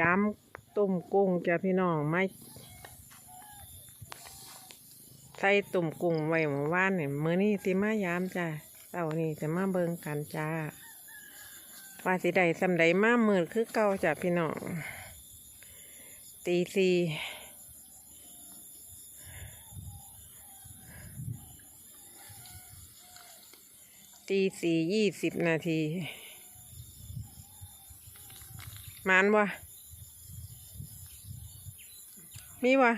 ย้ำต้มกุ้งจ้ะพี่น้องไม่ใส่ตุ่มกุ้งไว้เมื่อวานเนี่ยมื้อนี้สิมาย้ำจ้ะเต่านี้จะมาเบิ่งกันจ้าว่าสิได้สำใดมามืดคือเก่าจ้ะพี่น้องตีสี่ตีสี่ยี่สิบนาที มานวะ มีวะ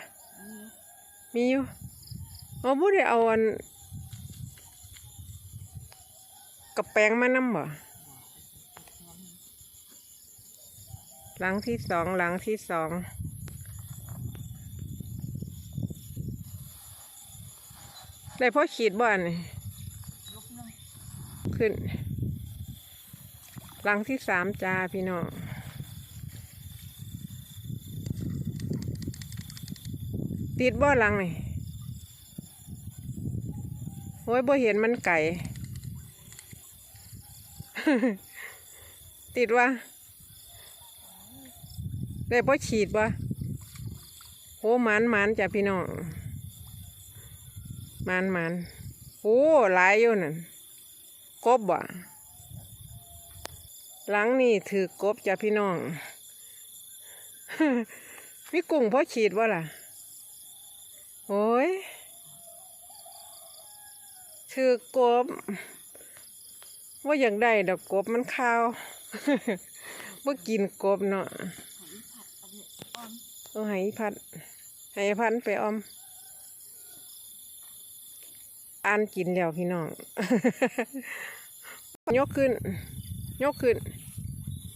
มีอยู่เอาบุได้เอาอันกับแปงมานำบ่หลังที่สองหลังที่สองได้พ่อขีดบ่อนขึ้น หลังที่สามจ้าพี่น้อง ติดบ่หลังนี่โอ้ยบ่เห็นมันไก่ ติดวะได้บ่ฉีดวะโอ้หมันหมันจ้ะพี่น้องหมันหมันโอ้หลายอยู่นั่นกบบ่หลังนี่ถือกบจ้ะพี่น้อง มีกุ้งพอฉีดวะล่ะ โอ้ยถือกบว่าอย่างได้ดอกกบมันข้าวว่ากินกบเนาะเอาให้อีพัดให้อีพันไปออมอ่านกินแล้วพี่น้อง ยกขึ้น ยกขึ้น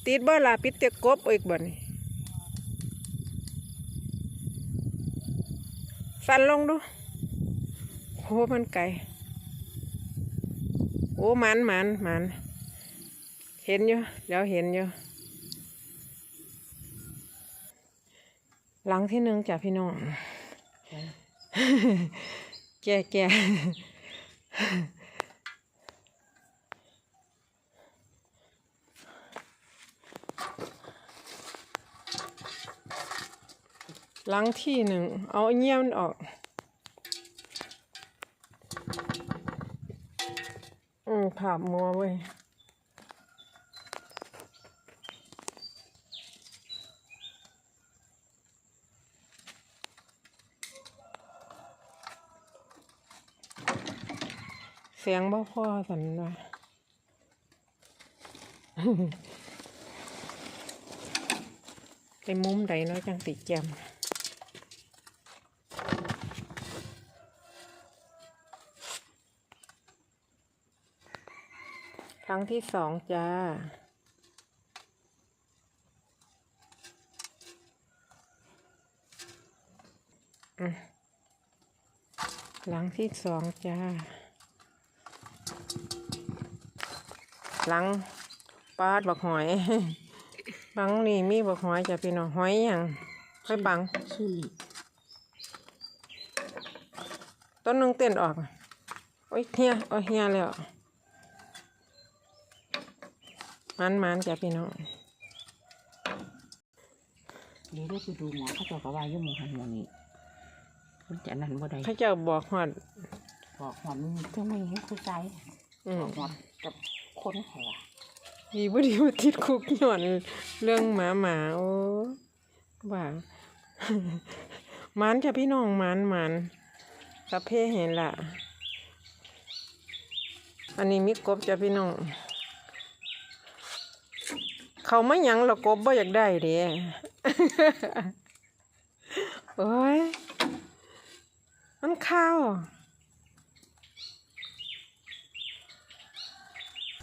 ติดบ่ล่ะปิดเตะกบอีกบ่นี่ สั่นลงดู โอ้มันไก่ โอ้หมันหมันหมันเห็นอยู่แล้วเห็นอยู่ หลังที่หนึ่งจ้ะพี่น้อง แก่แก่ หลังที่หนึ่ง เอาเงี้ยมันออก อืมผาบมัวเว้ยเสียงบ่พ่อสันว่าไปมุมใดเนาะจังติแจม ครั้งที่สองจ้าอืมหลังที่สองจ้า หลังปาดบักหอย บังนี่มีบักหอยจะพี่น้องหอยอย่างหอยปังสุริต้นหนึงเต้นออก โอ้ยเฮียโอ้ยเฮียแล้ว มันมันจ้ะพี่น้องเดี๋ยวเราไปดูหมอเขาเจะกระว่าอยุ่หมอหันหมอนี่มันจะนั่นบ่ได้เขาเจ้าบอกหอดบอกหอมมันเพิ่งไม่เห็นคู่ใจอืมบอกหอมกับคนแห่ดีบ่ดีมาติดคุกหย่อนเรื่องหมาหมาโอ้ว่ามันจ้ะพี่น้องมันมันกระเพเห็นละอันนี้มีกบจ้ะพี่น้อง เขาไม่ยังหรอกกบบ่อยากได้เด้โอ้ย มันข้าว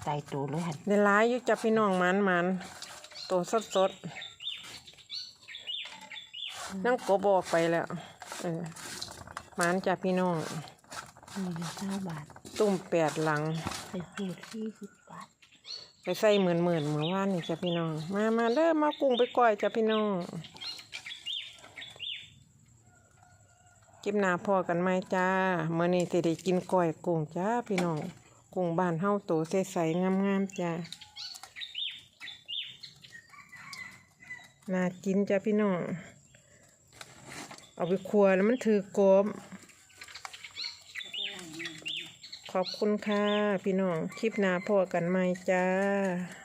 ใจตัวเลยหันในร้ายอยู่จับพี่น้องมันมันตัวสดสดๆนั่งกบออกไปแล้ว เออมันจับพี่น้องมีอยู่เก้าบาท ตุ่มแปดหลังไปพูดสี่สิบบาท ไปใส่เหมื่นเหมื่นเมื่อวานนี่จ้ะพี่น้อง มามาเด้อมากุ้งไปก่อยจ้ะพี่น้องกิบนาพอกันไหมจ้าเมื่อนี้สิได้กินก่อยกุ้งจ้าพี่น้องกุ้งบ้านเฮาโตใสๆงามๆจ้าน่ากินจ้ะพี่น้อง เอาไปครัวแล้วมันถือกลม ขอบคุณค่ะ พี่น้อง คลิปหน้าพอกันไหมจ้า